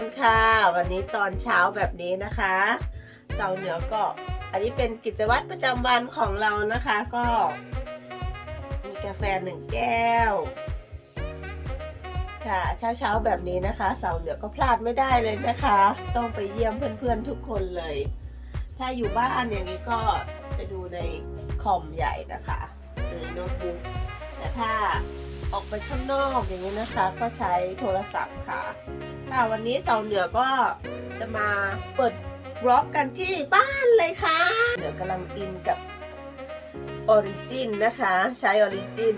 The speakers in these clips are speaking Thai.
นค่ะ วันนี้ตอนเช้าแบบนี้นะคะเสาเหนือก็อันนี้เป็นกิจวัตรประจำวันของเรานะคะก็ มีกาแฟหนึ่งแก้ว ค่ะเช้าเช้าแบบนี้นะคะเสาเหนือก็พลาดไม่ได้เลยนะคะ ต้องไปเยี่ยมเพื่อนๆทุกคนเลย ถ้าอยู่บ้านอย่างนี้ก็จะดูในคอมใหญ่นะคะหรือโน้ตบุ๊กแต่ถ้าออกไปข้างนอกอย่างนี้นะคะ ก็ใช้โทรศัพท์ค่ะ ค่ะวันนี้สาวเหนือก็จะมาเปิดบล็อกกันที่บ้านเลยค่ะ เหนือกำลังอินกับออริจินนะคะ ใช้ออริจิน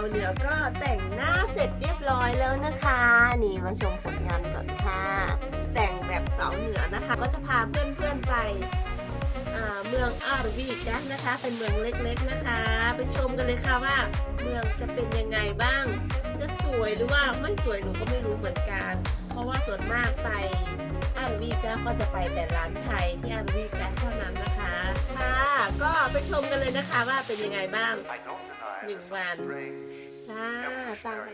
เสาเหนือก็แต่งหน้าเสร็จเรียบร้อยแล้วนะคะ นี่มาชมผลงานก่อนค่ะ แต่งแบบสาวเหนือนะคะ ก็จะพาเพื่อนๆไปอ่าเมืองอาร์วีกันนะคะ เป็นเมืองเล็กๆนะคะ ไปชมกันเลยค่ะว่า เมืองจะเป็นยังไงบ้าง จะสวยหรือว่าไม่สวยหนูก็ไม่รู้เหมือนกัน เพราะว่าส่วนมากไปอารวีกันก็จะไปแต่ร้านไทยที่อารวีกันเท่านั้นนะคะค่ะก็ไปชมกันเลยนะคะว่าเป็นยังไงบ้างหนึ่งวันค่ะตามไป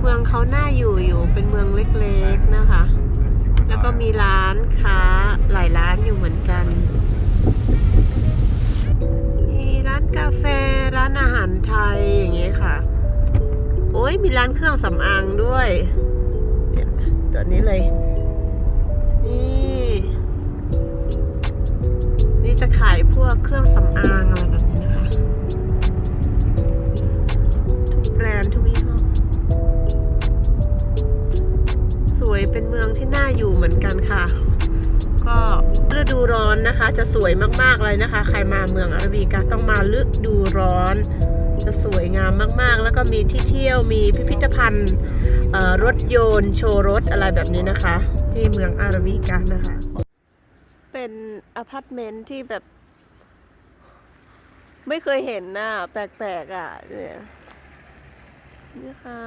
เมืองเขาน่าอยู่อยู่เป็นเมืองเล็กๆนะคะ แล้วก็มีร้านค้าหลายร้านอยู่เหมือนกันมีร้านกาแฟร้านอาหารไทยอย่างเงี้ยค่ะ อ้ยมีร้านเครื่องสำอางด้วย เนี่ยตัวนี้เลย นี่ นี่จะขายพวกเครื่องสำอางอะไรแบบนี้นะคะ ทุกแบรนด์ทุกยี่ห้อสวยเป็นเมืองที่น่าอยู่เหมือนกันค่ะ ก็ฤดูร้อนนะคะ จะสวยมากๆเลยนะคะ ใครมาเมืองอาราบีกะต้องมาฤดูร้อน จะสวยงามมากๆ แล้วก็มีที่เที่ยวมีพิพิธภัณฑ์รถยนต์โชว์รถอะไรแบบนี้นะคะ ที่เมืองอาราบีกะนะคะ เป็นอพาร์ตเมนต์ที่แบบ ไม่เคยเห็นน่ะแปลกๆอะเนี่ยนะคะ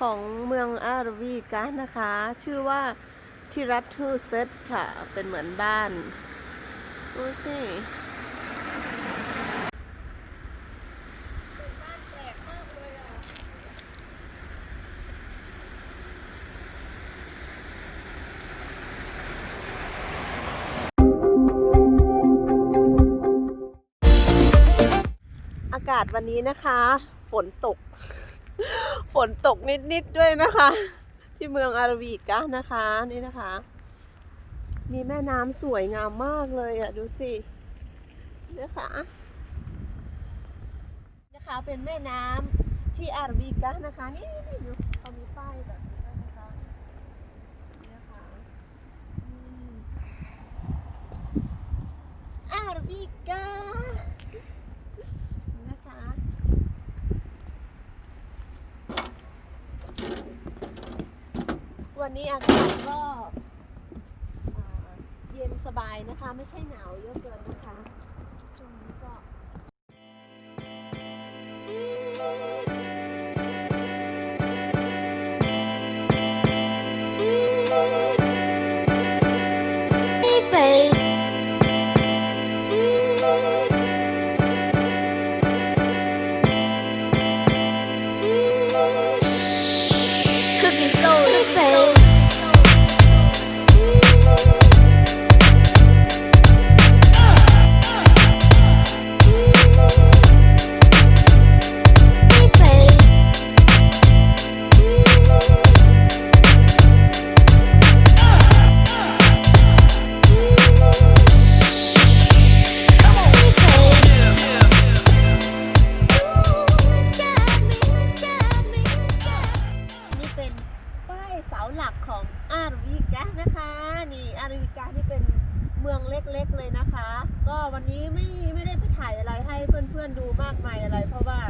ของเมืองอารวีกะนะคะ ชื่อว่าทิรัตทูเซตค่ะ เป็นเหมือนบ้านดูสิากาศวันนี้นะคะ ฝนตก ฝนตกนิดๆด้วยนะคะ ที่เมืองอาราวีกะนะคะนี่นะคะ มีแม่น้ำสวยงามมากเลยอะดูสินะคะนะคะเป็นแม่น้ำที่อาราวีกะนะคะนี่นี่นี่ดูเขามีป้ายแบบนี้นะคะนี่นะคะอาราวีกะนะคะ วันนี้อากาศก็เย็นสบายนะคะ ไม่ใช่หนาวเยอะเกินนะคะช่วงนี้ก็ เสาหลักของอาราวิกะนะคะ นี่อาราวิกะนี่เป็นเมืองเล็กๆเลยนะคะ ก็วันนี้ไม่ไม่ได้ไปถ่ายอะไรให้เพื่อนๆดูมากมายอะไร เพราะว่า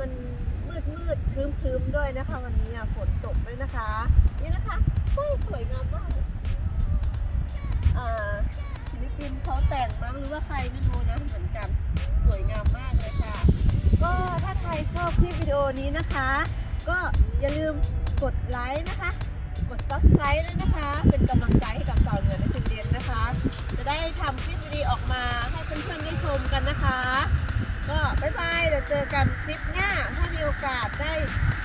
มันมืดมืดๆครึ้มครึมๆด้วยนะคะ วันนี้อะฝนตกด้วยนะคะ นี่นะคะป้ายสวยงามมากอ่าศิลปินเขาแต่งมั้งหรือว่าใครไม่รู้นะเหมือนกันสวยงามมากเลยค่ะ ก็ถ้าใครชอบคลิปวิดีโอนี้นะคะ ก็อย่าลืม ไลค์นะคะ กด subscribe ด้วยนะคะ เป็นกำลังใจให้กับสาวเหนือในสิงเดนนะคะ จะได้ทำคลิปดีออกมาให้เพื่อนๆได้ชมกันนะคะ ก็บ๊ายบายเดี๋ยวเจอกันคลิปหน้า ถ้ามีโอกาสได้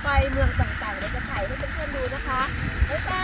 ไปเมืองต่างๆเดี๋ยวจะถ่ายให้เพื่อนๆดูนะคะบ๊ายบาย